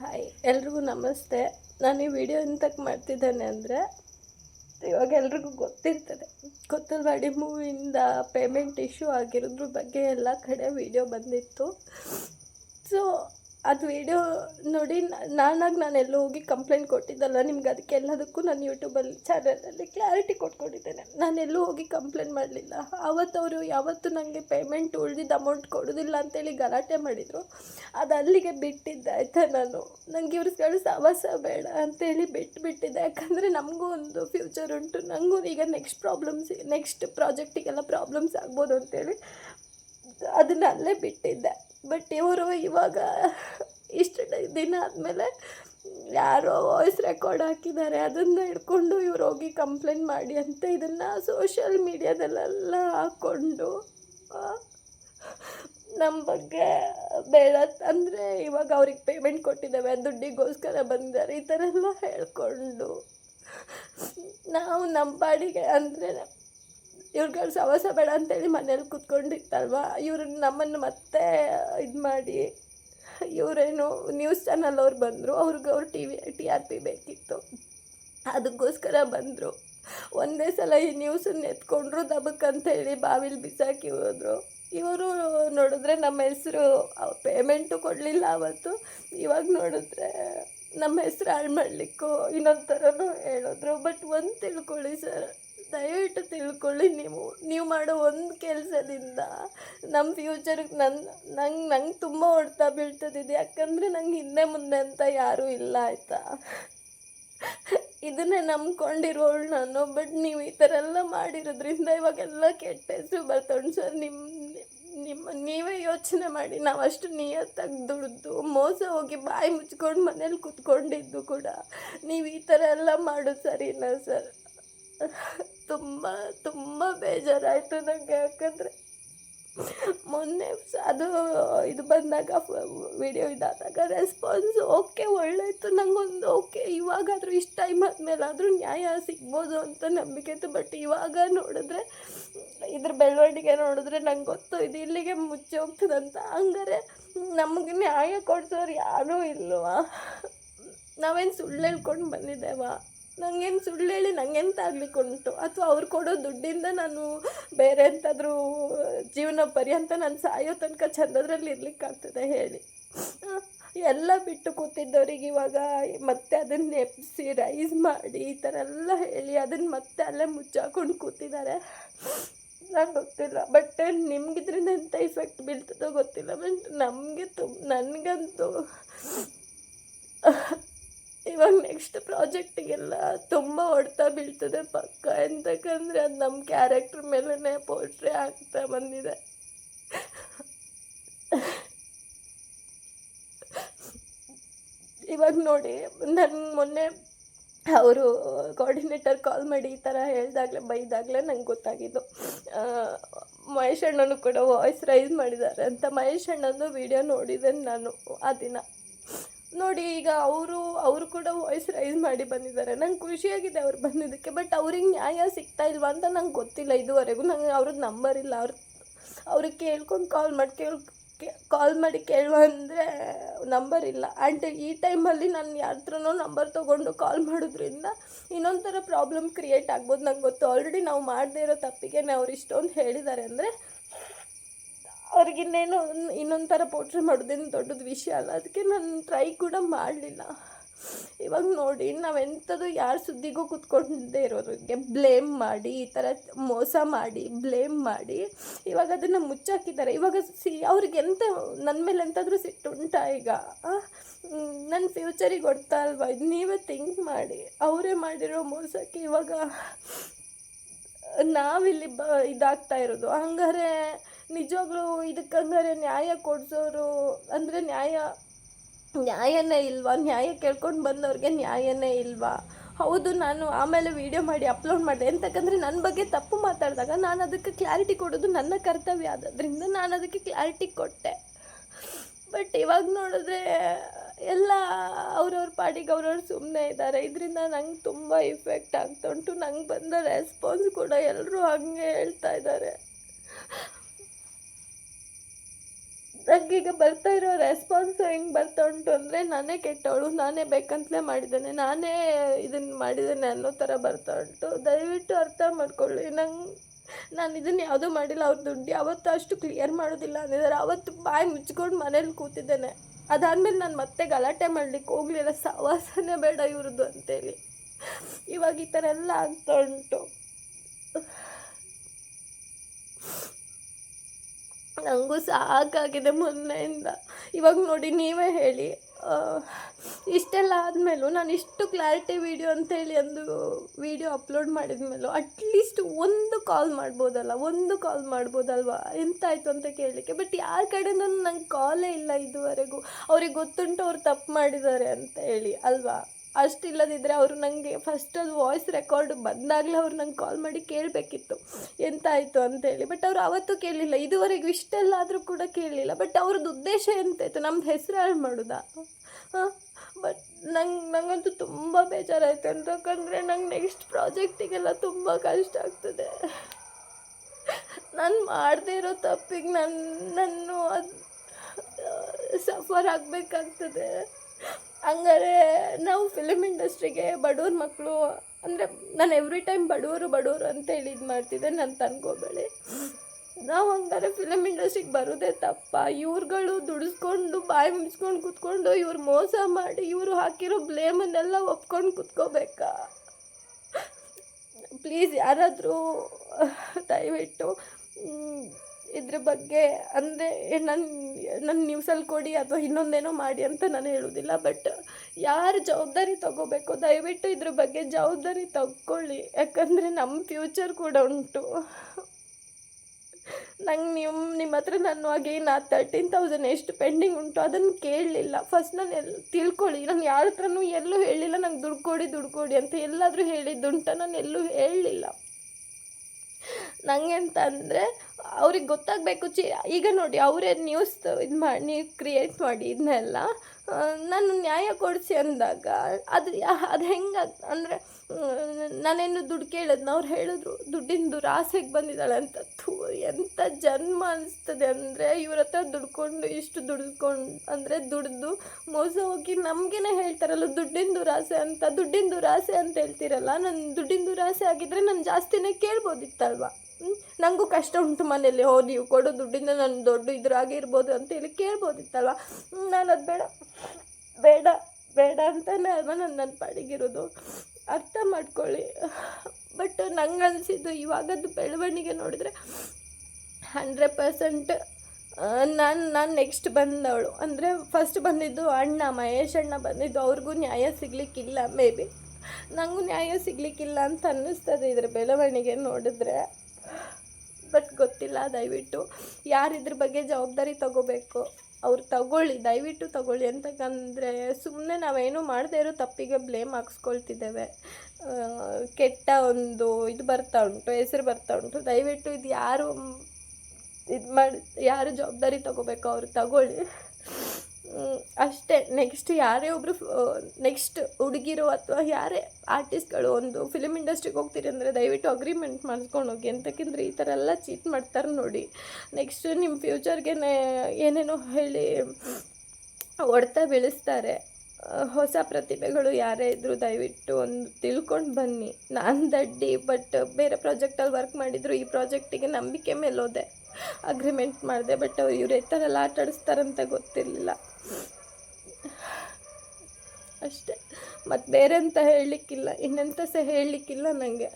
Hi, ಎಲ್ರಿಗೂ ನಮಸ್ತೆ. ನಾನು ಈ ವಿಡಿಯೋ ಎಂತಕ್ಕೆ ಮಾಡ್ತಿದ್ದೇನೆ ಅಂದರೆ, ಇವಾಗ ಎಲ್ರಿಗೂ ಗೊತ್ತಿರ್ತದೆ. ಕೊತ್ತಲ್ವಾಡಿ ಮೂವಿಯಿಂದ ಪೇಮೆಂಟ್ ಇಶ್ಯೂ ಆಗಿರೋದ್ರ ಬಗ್ಗೆ ಎಲ್ಲ ಕಡೆ ವಿಡಿಯೋ ಬಂದಿತ್ತು. ಸೊ ಅದು ವಿಡಿಯೋ ನೋಡಿ, ನಾನಾಗಿ ನಾನು ಎಲ್ಲೋ ಹೋಗಿ ಕಂಪ್ಲೇಂಟ್ ಕೊಟ್ಟಿದ್ದಲ್ಲ, ನಿಮ್ಗೆ ಅದಕ್ಕೆ ಎಲ್ಲದಕ್ಕೂ ನಾನು ಯೂಟ್ಯೂಬಲ್ಲಿ ಚಾನಲಲ್ಲಿ ಕ್ಲಾರಿಟಿ ಕೊಟ್ಕೊಂಡಿದ್ದೇನೆ. ನಾನು ಎಲ್ಲೂ ಹೋಗಿ ಕಂಪ್ಲೇಂಟ್ ಮಾಡಲಿಲ್ಲ. ಆವತ್ತು ಅವರು ಯಾವತ್ತೂ ನನಗೆ ಪೇಮೆಂಟ್ ಉಳಿದಿದ್ದ ಅಮೌಂಟ್ ಕೊಡೋದಿಲ್ಲ ಅಂತೇಳಿ ಗಲಾಟೆ ಮಾಡಿದರು. ಅದು ಅಲ್ಲಿಗೆ ಬಿಟ್ಟಿದ್ದೆ, ಆಯಿತಾ ನಾನು? ನನಗೆ ಇವ್ರುಗಳು ಸವಾಸ ಬೇಡ ಅಂತೇಳಿ ಬಿಟ್ಟು ಬಿಟ್ಟಿದ್ದೆ ಯಾಕಂದರೆ ನಮಗೂ ಒಂದು ಫ್ಯೂಚರ್ ಉಂಟು. ನನಗೂ ಈಗ ನೆಕ್ಸ್ಟ್ ಪ್ರಾಬ್ಲಮ್ಸ್ ನೆಕ್ಸ್ಟ್ ಪ್ರಾಜೆಕ್ಟಿಗೆಲ್ಲ ಪ್ರಾಬ್ಲಮ್ಸ್ ಆಗ್ಬೋದು ಅಂತೇಳಿ ಅದನ್ನ ಅಲ್ಲೇ ಬಿಟ್ಟಿದ್ದೆ. ಬಟ್ ಇವರು ಇವಾಗ ಇಷ್ಟು ದಿನ ಆದಮೇಲೆ ಯಾರೋ ವಾಯ್ಸ್ ರೆಕಾರ್ಡ್ ಹಾಕಿದ್ದಾರೆ, ಅದನ್ನು ಹಿಡ್ಕೊಂಡು ಇವ್ರು ಹೋಗಿ ಕಂಪ್ಲೇಂಟ್ ಮಾಡಿ ಅಂತ ಇದನ್ನು ಸೋಷಿಯಲ್ ಮೀಡ್ಯಾದಲ್ಲೆಲ್ಲ ಹಾಕ್ಕೊಂಡು ನಮ್ಮ ಬಗ್ಗೆ ಬೇಡ ಅಂದರೆ ಇವಾಗ ಅವ್ರಿಗೆ ಪೇಮೆಂಟ್ ಕೊಟ್ಟಿದ್ದಾವೆ, ದುಡ್ಡಿಗೋಸ್ಕರ ಬಂದಿದ್ದಾರೆ, ಈ ಥರ ಎಲ್ಲ ಹೇಳ್ಕೊಂಡು ನಾವು ನಮ್ಮ ಪಾಡಿಗೆ ಅಂದರೆ ಇವ್ರುಗಳು ಸವಾಸ ಬೇಡ ಅಂತೇಳಿ ಮನೇಲಿ ಕೂತ್ಕೊಂಡಿತ್ತಲ್ವ ಇವ್ರು ನಮ್ಮನ್ನು ಮತ್ತೆ ಇದು ಮಾಡಿ, ಇವರೇನು ನ್ಯೂಸ್ ಚಾನಲ್ ಅವ್ರು ಬಂದರು, ಅವ್ರಿಗೆ ಅವ್ರು T V T R P ಬೇಕಿತ್ತು. ಅದಕ್ಕೋಸ್ಕರ ಬಂದರು. ಒಂದೇ ಸಲ ಈ ನ್ಯೂಸನ್ನು ಎತ್ಕೊಂಡ್ರು ದಬಕ್ಕಂತ ಹೇಳಿ ಬಾವಿಲಿ ಬಿಸಾಕಿ ಹೋದರು. ಇವರು ನೋಡಿದ್ರೆ ನಮ್ಮ ಹೆಸರು ಪೇಮೆಂಟು ಕೊಡಲಿಲ್ಲ ಅವತ್ತು. ಇವಾಗ ನೋಡಿದ್ರೆ ನಮ್ಮ ಹೆಸರು ಹಾಳು ಮಾಡಲಿಕ್ಕೂ ಇನ್ನೊಂದು ಥರನೂ ಹೇಳಿದ್ರು. ಬಟ್ ಒಂದು ತಿಳ್ಕೊಳ್ಳಿ ಸರ್ ದಯವಿಟ್ಟು ತಿಳ್ಕೊಳ್ಳಿ ನೀವು. ನೀವು ಮಾಡೋ ಒಂದು ಕೆಲಸದಿಂದ ನಮ್ಮ ಫ್ಯೂಚರ್ಗೆ ನನ್ನ ನಂಗೆ ನಂಗೆ ತುಂಬ ಹೊಡ್ತಾ ಬೀಳ್ತದಿದೆ. ಯಾಕಂದರೆ ನಂಗೆ ಹಿಂದೆ ಮುಂದೆ ಅಂತ ಯಾರೂ ಇಲ್ಲ, ಆಯಿತಾ? ಇದನ್ನೇ ನಂಬ್ಕೊಂಡಿರೋಳು ನಾನು, ಬಟ್ ನೀವು ಈ ಥರ ಎಲ್ಲ ಮಾಡಿರೋದ್ರಿಂದ ಇವಾಗೆಲ್ಲ ಕೆಟ್ಟ ಹೆಸರು ಬರ್ತೊಂಡು ಸರ್. ನಿಮ್ಮ ನಿಮ್ಮ ನೀವೇ ಯೋಚನೆ ಮಾಡಿ, ನಾವು ಅಷ್ಟು ನಿಯತ್ತಾಗಿ ದುಡ್ದು ಮೋಸ ಹೋಗಿ ಬಾಯಿ ಮುಚ್ಕೊಂಡು ಮನೇಲಿ ಕೂತ್ಕೊಂಡಿದ್ದು ಕೂಡ ನೀವು ಈ ಥರ ಎಲ್ಲ ಮಾಡೋದು ಸರಿನಾ ಸರ್? ತುಂಬ ತುಂಬ ಬೇಜಾರಾಯಿತು ನನಗೆ ಯಾಕಂದರೆ ಮೊನ್ನೆ ಅದು ಇದು ಬಂದಾಗ ವಿಡಿಯೋ ಇದಾದಾಗ ರೆಸ್ಪಾನ್ಸ್ ಓಕೆ ಒಳ್ಳೆಯಿತ್ತು ನನಗೊಂದು ಓಕೆ ಇವಾಗಾದರೂ ಇಷ್ಟು ಟೈಮ್ ಆದಮೇಲಾದರೂ ನ್ಯಾಯ ಸಿಗ್ಬೋದು ಅಂತ ನಂಬಿಕೆ ಇತ್ತು. ಬಟ್ ಇವಾಗ ನೋಡಿದ್ರೆ, ಇದ್ರ ಬೆಳವಣಿಗೆ ನೋಡಿದ್ರೆ ನಂಗೆ ಗೊತ್ತು, ಇದು ಇಲ್ಲಿಗೆ ಮುಚ್ಚಿ ಹೋಗ್ತದಂತ ಹಂಗಾರೆ ನಮಗೆ ನ್ಯಾಯ ಕೊಡ್ಸೋರು ಯಾರೂ ಇಲ್ವಾ? ನಾವೇನು ಸುಳ್ಳು ಹೇಳ್ಕೊಂಡು ಬಂದಿದ್ದೇವಾ? ನಂಗೇನು ಸುಳ್ಳು ಹೇಳಿ ನಂಗೆಂತ ಆಗ್ಲಿಕ್ಕೆ ಉಂಟು ಅಥವಾ ಅವ್ರು ಕೊಡೋ ದುಡ್ಡಿಂದ ನಾನು ಬೇರೆ ಎಂತಾದರೂ ಜೀವನ ಪರ್ಯಂತ ನಾನು ಸಾಯೋ ತನಕ ಚಂದದ್ರಲ್ಲಿ ಇರ್ಲಿಕ್ಕಾಗ್ತದೆ ಹೇಳಿ. ಎಲ್ಲ ಬಿಟ್ಟು ಕೂತಿದ್ದವ್ರಿಗೆ ಇವಾಗ ಮತ್ತೆ ಅದನ್ನ ನೆಪ್ಸಿ, ರೈಸ್ ಮಾಡಿ, ಈ ಥರ ಎಲ್ಲ ಹೇಳಿ ಅದನ್ನು ಮತ್ತೆ ಅಲ್ಲೇ ಮುಚ್ಚಾಕೊಂಡು ಕೂತಿದ್ದಾರೆ. ನಂಗೆ ಗೊತ್ತಿಲ್ಲ. ಬಟ್ ನಿಮ್ಗಿದ್ರಿಂದ ಎಂಥ ಇಫೆಕ್ಟ್ ಬೀಳ್ತದೋ ಗೊತ್ತಿಲ್ಲ. ಬಟ್ ನಮಗೆ ತುಂಬ ನನಗಂತೂ ಇವಾಗ ನೆಕ್ಸ್ಟ್ ಪ್ರಾಜೆಕ್ಟಿಗೆಲ್ಲ ತುಂಬ ಹೊಡ್ತಾ ಬೀಳ್ತದೆ ಪಕ್ಕ. ಎಂತಕ್ಕಂದರೆ ಅದು ನಮ್ಮ ಕ್ಯಾರೆಕ್ಟರ್ ಮೇಲೇ ಪೋಟ್ರೆ ಆಗ್ತಾ ಬಂದಿದೆ. ಇವಾಗ ನೋಡಿ ನನ್ನ ಮೊನ್ನೆ ಅವರು ಕೋಆರ್ಡಿನೇಟರ್ ಕಾಲ್ ಮಾಡಿ ಈ ಥರ ಹೇಳ್ದಾಗಲೇ ಬೈದಾಗಲೇ ನಂಗೆ ಗೊತ್ತಾಗಿದ್ದು. ಮಹೇಶ್ ಅಣ್ಣನು ಕೂಡ ವಾಯ್ಸ್ ರೈಸ್ ಮಾಡಿದ್ದಾರೆ ಅಂತ. ಮಹೇಶ್ ಅಣ್ಣಂದು ವಿಡಿಯೋ ನೋಡಿದೆ ನಾನು ಆ ದಿನ. ನೋಡಿ, ಈಗ ಅವರು ಅವರು ಕೂಡ ವಾಯ್ಸ್ ರೈಸ್ ಮಾಡಿ ಬಂದಿದ್ದಾರೆ. ನಂಗೆ ಖುಷಿಯಾಗಿದೆ ಅವ್ರು ಬಂದಿದ್ದಕ್ಕೆ ಬಟ್ ಅವ್ರಿಗೆ ನ್ಯಾಯ ಸಿಗ್ತಾ ಇಲ್ವಾ ಅಂತ ನಂಗೆ ಗೊತ್ತಿಲ್ಲ ಇದುವರೆಗೂ. ನಂಗೆ ಅವ್ರದ್ದು ನಂಬರ್ ಇಲ್ಲ. ಅವ್ರ, ಅವ್ರಿಗೆ ಕೇಳ್ಕೊಂಡು ಕಾಲ್ ಮಾಡಿ, ಕೇಳ್ ಕಾಲ್ ಮಾಡಿ ಕೇಳುವ ಅಂದರೆ ನಂಬರ್ ಇಲ್ಲ. ಆ್ಯಂಡ್ ಈ ಟೈಮಲ್ಲಿ ನಾನು ಯಾರತ್ರನೋ ನಂಬರ್ ತೊಗೊಂಡು ಕಾಲ್ ಮಾಡೋದ್ರಿಂದ ಇನ್ನೊಂದು ಪ್ರಾಬ್ಲಮ್ ಕ್ರಿಯೇಟ್ ಆಗ್ಬೋದು. ನಂಗೆ ಗೊತ್ತು. ಆಲ್ರೆಡಿ ನಾವು ಮಾಡದೇ ಇರೋ ತಪ್ಪಿಗೆ ಅವ್ರು ಇಷ್ಟೊಂದು ಹೇಳಿದ್ದಾರೆ ಅಂದರೆ ಅವ್ರಿಗಿನ್ನೇನು ಇನ್ನೊಂದು ಥರ ಪೋಟ್ರಿ ಮಾಡೋದೇನು ದೊಡ್ಡದು ವಿಷಯ ಅಲ್ಲ. ಅದಕ್ಕೆ ನಾನು ಟ್ರೈ ಕೂಡ ಮಾಡಲಿಲ್ಲ. ಇವಾಗ ನೋಡಿ, ನಾವೆಂಥದ್ದು ಯಾರ ಸುದ್ದಿಗೂ ಕೂತ್ಕೊಂಡೇ ಇರೋರಿಗೆ ಬ್ಲೇಮ್ ಮಾಡಿ, ಈ ಥರ ಮೋಸ ಮಾಡಿ ಬ್ಲೇಮ್ ಮಾಡಿ, ಇವಾಗ ಅದನ್ನು ಮುಚ್ಚಾಕಿದ್ದಾರೆ. ಇವಾಗ ಸಿ, ಅವ್ರಿಗೆ ನನ್ನ ಮೇಲೆ ಎಂತಾದರೂ ಸಿಟ್ಟು ಉಂಟಾ ಈಗ? ನನ್ನ ಫ್ಯೂಚರಿಗೆ ಅಲ್ವಾ? ಇದು ನೀವೇ ಥಿಂಕ್ ಮಾಡಿ. ಅವರೇ ಮಾಡಿರೋ ಮೋಸಕ್ಕೆ ಇವಾಗ ನಾವಿಲ್ಲಿ ಬ ಇದಾಗ್ತಾ ಇರೋದು. ಹಂಗಾರೆ ನಿಜವಾಗ್ಲೂ ಇದಕ್ಕೆ ಹಂಗಾರೆ ನ್ಯಾಯ ಕೊಡಿಸೋರು ಅಂದರೆ ನ್ಯಾಯ, ನ್ಯಾಯನೇ ಇಲ್ವಾ? ನ್ಯಾಯ ಕೇಳ್ಕೊಂಡು ಬಂದವ್ರಿಗೆ ನ್ಯಾಯನೇ ಇಲ್ವಾ? ಹೌದು, ನಾನು ಆಮೇಲೆ ವೀಡಿಯೋ ಮಾಡಿ ಅಪ್ಲೋಡ್ ಮಾಡಿದೆ. ಎಂತಕ್ಕಂದರೆ ನನ್ನ ಬಗ್ಗೆ ತಪ್ಪು ಮಾತಾಡಿದಾಗ ನಾನು ಅದಕ್ಕೆ ಕ್ಲಾರಿಟಿ ಕೊಡೋದು ನನ್ನ ಕರ್ತವ್ಯ. ಆದದ್ರಿಂದ ನಾನು ಅದಕ್ಕೆ ಕ್ಲಾರಿಟಿ ಕೊಟ್ಟೆ. ಬಟ್ ಇವಾಗ ನೋಡಿದ್ರೆ ಎಲ್ಲ ಅವ್ರವ್ರ ಪಾಡಿಗೆ ಅವ್ರವ್ರು ಸುಮ್ಮನೆ ಇದ್ದಾರೆ. ಇದರಿಂದ ನಂಗೆ ತುಂಬ ಇಫೆಕ್ಟ್ ಆಗ್ತಾ ಉಂಟು. ನಂಗೆ ಬಂದ ರೆಸ್ಪಾನ್ಸ್ ಕೂಡ ಎಲ್ಲರೂ ಹಂಗೆ ಹೇಳ್ತಾ ಇದ್ದಾರೆ. ನನಗೀಗ ಬರ್ತಾ ಇರೋ ರೆಸ್ಪಾನ್ಸ್ ಹೆಂಗೆ ಬರ್ತಾ ಉಂಟು ಅಂದರೆ, ನಾನೇ ಕೆಟ್ಟವಳು, ನಾನೇ ಬೇಕಂತಲೇ ಮಾಡಿದ್ದೇನೆ, ನಾನೇ ಇದನ್ನು ಮಾಡಿದ್ದೇನೆ ಅನ್ನೋ ಥರ ಬರ್ತಾ ಉಂಟು. ದಯವಿಟ್ಟು ಅರ್ಥ ಮಾಡ್ಕೊಳ್ಳಿ. ನಂಗೆ, ನಾನು ಇದನ್ನು ಯಾವುದೂ ಮಾಡಿಲ್ಲ. ಅವ್ರ ದುಡ್ಡು ಯಾವತ್ತೂ ಅಷ್ಟು ಕ್ಲಿಯರ್ ಮಾಡೋದಿಲ್ಲ ಅಂದಿದ್ದಾರೆ. ಅವತ್ತು ಬಾಯಿ ಮುಚ್ಕೊಂಡು ಮನೇಲಿ ಕೂತಿದ್ದೇನೆ. ಅದಾದಮೇಲೆ ನಾನು ಮತ್ತೆ ಗಲಾಟೆ ಮಾಡ್ಲಿಕ್ಕೆ ಹೋಗಲಿಲ್ಲ. ಸವಾಸನೆ ಬೇಡ ಇವ್ರದ್ದು ಅಂತೇಳಿ. ಇವಾಗ ಈ ಥರ ಎಲ್ಲ ಆಗ್ತಾ ಉಂಟು. ನನಗೂ ಸಾಕಾಗಿದೆ ಮೊನ್ನೆಯಿಂದ. ಇವಾಗ ನೋಡಿ ನೀವೇ ಹೇಳಿ. ಇಷ್ಟೆಲ್ಲ ಆದಮೇಲೂ ನಾನು ಇಷ್ಟು ಕ್ಲಾರಿಟಿ ವೀಡಿಯೋ ಅಂತೇಳಿ ಒಂದು ವೀಡಿಯೋ ಅಪ್ಲೋಡ್ ಮಾಡಿದ ಮೇಲೂ ಅಟ್ಲೀಸ್ಟ್ ಒಂದು ಕಾಲ್ ಮಾಡ್ಬೋದಲ್ಲ, ಒಂದು ಕಾಲ್ ಮಾಡ್ಬೋದಲ್ವಾ? ಎಂತಾಯಿತು ಅಂತ ಕೇಳಲಿಕ್ಕೆ. ಬಟ್ ಯಾರ ಕಡೆನೂ ನಂಗೆ ಕಾಲೇ ಇಲ್ಲ ಇದುವರೆಗೂ. ಅವ್ರಿಗೆ ಗೊತ್ತುಂಟು ಅವ್ರು ತಪ್ಪು ಮಾಡಿದ್ದಾರೆ ಅಂತ ಹೇಳಿ, ಅಲ್ವಾ? ಅಷ್ಟಿಲ್ಲದಿದ್ದರೆ ಅವರು ನನಗೆ ಫಸ್ಟ್ ಅದು ವಾಯ್ಸ್ ರೆಕಾರ್ಡ್ ಬಂದಾಗಲೇ ಅವ್ರು ನಂಗೆ ಕಾಲ್ ಮಾಡಿ ಕೇಳಬೇಕಿತ್ತು. ಎಂತಾಯಿತು ಅಂತೇಳಿ ಬಟ್ ಅವರು ಅವತ್ತು ಕೇಳಲಿಲ್ಲ ಇದುವರೆಗೂ ಇಷ್ಟೆಲ್ಲ ಆದರೂ ಕೂಡ ಕೇಳಲಿಲ್ಲ ಬಟ್ ಅವ್ರದ್ದು ಉದ್ದೇಶ ಎಂತಾಯಿತು? ನಮ್ದು ಹೆಸರು ಹಾಳು ಮಾಡೋದಾ? ಬಟ್ ನಂಗೆ, ನಂಗಂತೂ ತುಂಬ ಬೇಜಾರಾಯ್ತು. ಅಂತಕ್ಕಂದರೆ ನಂಗೆ ನೆಕ್ಸ್ಟ್ ಪ್ರಾಜೆಕ್ಟಿಗೆಲ್ಲ ತುಂಬ ಕಷ್ಟ ಆಗ್ತದೆ. ನಾನು ಮಾಡದೇ ಇರೋ ತಪ್ಪಿಗೆ ನನ್ನ ನಾನು ಅದು ಸಫರ್ ಆಗಬೇಕಾಗ್ತದೆ. ಹಂಗಾರೆ ನಾವು ಫಿಲಮ್ ಇಂಡಸ್ಟ್ರಿಗೆ ಬಡವ್ರ ಮಕ್ಕಳು ಅಂದರೆ ನಾನು ಎವ್ರಿ ಟೈಮ್ ಬಡವರು ಬಡವರು ಅಂತ ಹೇಳಿ ಇದು ಮಾಡ್ತಿದ್ದೆ, ನಾನು ತಂದ್ಕೋಬೇಡಿ ನಾವು ಹಂಗಾರೆ ಫಿಲಮ್ ಇಂಡಸ್ಟ್ರಿಗೆ ಬರೋದೇ ತಪ್ಪ. ಇವ್ರುಗಳು ದುಡಿಸ್ಕೊಂಡು, ಬಾಯಿ ಮುಚ್ಕೊಂಡು ಕೂತ್ಕೊಂಡು, ಇವ್ರು ಮೋಸ ಮಾಡಿ, ಇವರು ಹಾಕಿರೋ ಬ್ಲೇಮನ್ನೆಲ್ಲ ಒಪ್ಕೊಂಡು ಕೂತ್ಕೋಬೇಕಾ? ಪ್ಲೀಸ್ ಯಾರಾದರೂ, ದಯವಿಟ್ಟು ಇದ್ರ ಬಗ್ಗೆ ಅಂದರೆ ನನ್ನ ನನ್ನ ನ್ಯೂಸಲ್ಲಿ ಕೊಡಿ ಅಥವಾ ಇನ್ನೊಂದೇನೋ ಮಾಡಿ ಅಂತ ನಾನು ಹೇಳೋದಿಲ್ಲ ಬಟ್ ಯಾರು ಜವಾಬ್ದಾರಿ ತಗೋಬೇಕು, ದಯವಿಟ್ಟು ಇದ್ರ ಬಗ್ಗೆ ಜವಾಬ್ದಾರಿ ತಗೊಳ್ಳಿ ಯಾಕಂದರೆ ನಮ್ಮ ಫ್ಯೂಚರ್ ಕೂಡ ಉಂಟು. ನಂಗೆ ನಿಮ್ಮ ನಿಮ್ಮ ಹತ್ರ ನಾನು ಆಗೇನು ಆ ತರ್ಟೀನ್ ತೌಸಂಡ್ ಎಷ್ಟು ಪೆಂಡಿಂಗ್ ಉಂಟು ಅದನ್ನು ಕೇಳಲಿಲ್ಲ. ಫಸ್ಟ್ ನಾನು ಎಲ್ಲ ತಿಳ್ಕೊಳ್ಳಿ, ನಾನು ಯಾರ ಹತ್ರನೂ ಎಲ್ಲೂ ಹೇಳಿಲ್ಲ, ನಂಗೆ ದುಡ್ಡು ಕೊಡಿ ದುಡ್ಡು ಕೊಡಿ ಅಂತ ಎಲ್ಲಾದರೂ ಹೇಳಿದ್ದುಂಟ, ನಾನು ಎಲ್ಲೂ ಹೇಳಲಿಲ್ಲ ನಂಗೆ ಅಂತ ಅಂದರೆ ಅವ್ರಿಗೆ ಗೊತ್ತಾಗಬೇಕು ಚಿ ಈಗ ನೋಡಿ ಅವರೇ ನ್ಯೂಸ್ ಇದು ಮಾಡಿ ನೀವು ಕ್ರಿಯೇಟ್ ಮಾಡಿ ಇದನ್ನೆಲ್ಲ ನಾನು ನ್ಯಾಯ ಕೊಡಿಸಿ ಅಂದಾಗ ಅದು ಅದು ಹೆಂಗೆ ಅಂದರೆ ನಾನೇನು ದುಡ್ಡು ಕೇಳಿದ್ನ, ಅವ್ರು ಹೇಳಿದ್ರು ದುಡ್ಡಿನ ದುರಾಸೆಗೆ ಬಂದಿದ್ದಾಳೆ ಅಂತ, ಥೂ ಎಂಥ ಜನ್ಮ ಅನಿಸ್ತದೆ ಅಂದರೆ ಇವ್ರ ಹತ್ರ ದುಡ್ಕೊಂಡು ಇಷ್ಟು ದುಡ್ಕೊಂಡು ಅಂದರೆ ದುಡ್ದು ಮೋಸ ಹೋಗಿ ನಮಗೇನೆ ಹೇಳ್ತಾರಲ್ಲ ದುಡ್ಡಿನ ದುರಾಸೆ ಅಂತ ದುಡ್ಡಿನ ದುರಾಸೆ ಅಂತ ಹೇಳ್ತೀರಲ್ಲ ನನ್ನ ದುಡ್ಡಿನ ದುರಾಸೆ ಆಗಿದ್ದರೆ ನಾನು ಜಾಸ್ತಿನೇ ಕೇಳ್ಬೋದಿತ್ತಲ್ವ? ನನಗೂ ಕಷ್ಟ ಉಂಟು ಮನೇಲಿ ಹೋ ನೀವು ಕೊಡೋ ದುಡ್ಡಿಂದ ನಾನು ದೊಡ್ಡ ಇದ್ರಾಗಿರ್ಬೋದು ಅಂತೇಳಿ ಕೇಳ್ಬೋದಿತ್ತಲ್ವ? ನಾನು ಅದು ಬೇಡ. ಬೇಡ ಬೇಡ ಅಂತಲೇ ಅಲ್ವಾ ನಾನು ನನ್ನ ಪಾಡಿಗಿರೋದು ಅರ್ಥ ಮಾಡ್ಕೊಳ್ಳಿ. ಬಟ್ ನಂಗೆ ಅನಿಸಿದ್ದು ಇವಾಗದ್ದು ಬೆಳವಣಿಗೆ ನೋಡಿದರೆ ಹಂಡ್ರೆಡ್ ಪರ್ಸೆಂಟ್ ನಾನು ನಾನು ನೆಕ್ಸ್ಟ್ ಬಂದವಳು. ಅಂದರೆ ಫಸ್ಟ್ ಬಂದಿದ್ದು ಅಣ್ಣ, ಮಹೇಶ್ ಅಣ್ಣ ಬಂದಿದ್ದು. ಅವ್ರಿಗೂ ನ್ಯಾಯ ಸಿಗಲಿಕ್ಕಿಲ್ಲ ಮೇ ಬಿ ನನಗೂ ನ್ಯಾಯ ಸಿಗಲಿಕ್ಕಿಲ್ಲ ಅಂತ ಅನ್ನಿಸ್ತದೆ ಇದ್ರ ಬೆಳವಣಿಗೆ ನೋಡಿದ್ರೆ. ಬಟ್ ಗೊತ್ತಿಲ್ಲ, ದಯವಿಟ್ಟು. ಯಾರು ಇದ್ರ ಬಗ್ಗೆ ಜವಾಬ್ದಾರಿ ತಗೋಬೇಕು? ಅವ್ರು ತಗೊಳ್ಳಿ, ದಯವಿಟ್ಟು ತಗೊಳ್ಳಿ ಅಂತಕ್ಕಂದರೆ ಸುಮ್ಮನೆ ನಾವೇನು ಮಾಡದೇ ಇರೋ ತಪ್ಪಿಗೆ ಬ್ಲೇಮ್ ಹಾಕ್ಸ್ಕೊಳ್ತಿದ್ದೇವೆ. ಕೆಟ್ಟ ಒಂದು ಇದು ಬರ್ತಾ ಉಂಟು, ಹೆಸರು ಬರ್ತಾ ಉಂಟು. ದಯವಿಟ್ಟು ಇದು ಯಾರು, ಇದು ಮಾಡಿ, ಯಾರು ಜವಾಬ್ದಾರಿ ತಗೋಬೇಕು ಅವ್ರು ತಗೊಳ್ಳಿ. ಅಷ್ಟೇ. ನೆಕ್ಸ್ಟ್ ಯಾರೇ ಒಬ್ಬರು ನೆಕ್ಸ್ಟ್ ಹುಡುಗಿರು ಅಥವಾ ಯಾರೇ ಆರ್ಟಿಸ್ಟ್ಗಳು ಒಂದು ಫಿಲ್ಮ್ ಇಂಡಸ್ಟ್ರಿಗೆ ಹೋಗ್ತೀರಿ ಅಂದರೆ ದಯವಿಟ್ಟು ಅಗ್ರಿಮೆಂಟ್ ಮಾಡ್ಕೊಂಡು ಹೋಗಿ. ಅಂತಕ್ಕಿಂದ್ರೆ ಈ ಥರ ಎಲ್ಲ ಚೀಟ್ ಮಾಡ್ತಾರೆ ನೋಡಿ. ನೆಕ್ಸ್ಟ್ ನಿಮ್ಮ ಫ್ಯೂಚರ್ಗೆ ಏನೇನೋ ಹೇಳಿ, ಹೊಡ್ತಾ ಬೀಳಿಸ್ತಾರೆ. ಹೊಸ ಪ್ರತಿಭೆಗಳು ಯಾರೇ ಇದ್ದರೂ ದಯವಿಟ್ಟು ಒಂದು ತಿಳ್ಕೊಂಡು ಬನ್ನಿ. ನಾನು ದಡ್ಡಿ ಬಟ್ ಬೇರೆ ಪ್ರಾಜೆಕ್ಟಲ್ಲಿ ವರ್ಕ್ ಮಾಡಿದ್ರು ಈ ಪ್ರಾಜೆಕ್ಟಿಗೆ ನಂಬಿಕೆ ಮೇಲೆ ಹೋದೆ ಅಗ್ರಿಮೆಂಟ್ ಮಾಡಿದೆ ಬಟ್ ಅವ್ರು ಇವ್ರು ಈ ಥರ ಎಲ್ಲ ಗೊತ್ತಿರಲಿಲ್ಲ. ಅಷ್ಟೇ. ಮತ್ತು ಬೇರೆ ಅಂತ ಹೇಳಲಿಕ್ಕಿಲ್ಲ, ಇನ್ನೆಂತ ಸಹ ಹೇಳಲಿಕ್ಕಿಲ್ಲ ನನಗೆ